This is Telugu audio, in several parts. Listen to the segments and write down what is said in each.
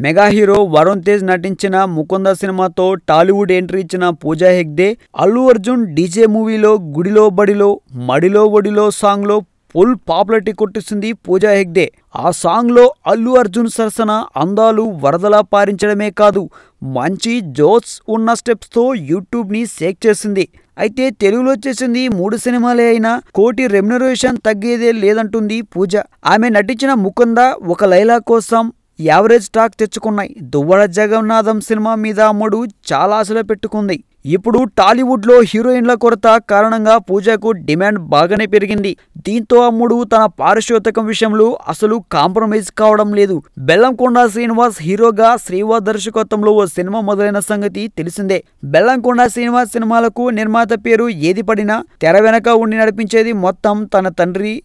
మెగా హీరో వరుణ్ తేజ్ నటించిన ముకుంద సినిమాతో టాలీవుడ్ ఎంట్రీ ఇచ్చిన పూజా హెగ్డే అల్లు అర్జున్ డీజే మూవీలో గుడిలో బడిలో మడిలో ఒడిలో సాంగ్లో ఫుల్ పాపులారిటీ కొట్టిస్తుంది పూజా హెగ్డే. ఆ సాంగ్లో అల్లు అర్జున్ సరసన అందాలు వరదలా పారించడమే కాదు మంచి జోత్స్ ఉన్న స్టెప్స్తో యూట్యూబ్ని షేక్ చేసింది. అయితే తెలుగులో చేసింది మూడు సినిమాలే అయినా కోటి రెమ్యునరేషన్ తగ్గేదే లేదంటుంది పూజ. ఆమె నటించిన ముకుంద ఒక లైలా కోసం యావరేజ్ టాక్ తెచ్చుకున్నాయి దువ్వడ జగన్నాథం సినిమా మీద అమ్ముడు చాలా ఆశలు పెట్టుకుంది. ఇప్పుడు టాలీవుడ్లో హీరోయిన్ల కొరత కారణంగా పూజకు డిమాండ్ బాగానే పెరిగింది. దీంతో అమ్ముడు తన పారితోషికం విషయంలో అసలు కాంప్రమైజ్ కావడం లేదు. బెల్లంకొండ శ్రీనివాస్ హీరోగా శ్రీవా దర్శకత్వంలో ఓ సినిమా మొదలైన సంగతి తెలిసిందే. బెల్లంకొండ శ్రీనివాస్ సినిమాలకు నిర్మాత పేరు ఏది పడినా తెర వెనక ఉండి నడిపించేది మొత్తం తన తండ్రి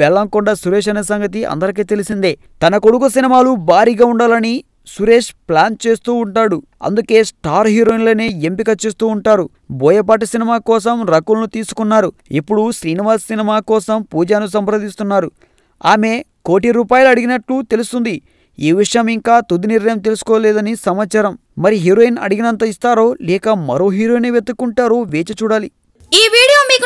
బెల్లంకొండ సురేష్ అనే సంగతి అందరికీ తెలిసిందే. తన కొడుకు సినిమాలు భారీగా ఉండాలని సురేష్ ప్లాన్ చేస్తూ ఉంటాడు. అందుకే స్టార్ హీరోయిన్లనే ఎంపిక చేస్తూ ఉంటారు. బోయపాటి సినిమా కోసం రకుల్ను తీసుకున్నారు. ఇప్పుడు శ్రీనివాస్ సినిమా కోసం పూజను సంప్రదిస్తున్నారు. ఆమె కోటి రూపాయలు అడిగినట్లు తెలుస్తుంది. ఈ విషయం ఇంకా తుది నిర్ణయం తెలుసుకోలేదని సమాచారం. మరి హీరోయిన్ అడిగినంత ఇస్తారో లేక మరో హీరోయిన్ వెతుక్కుంటారో వేచి చూడాలి. ఈ వీడియో మీకు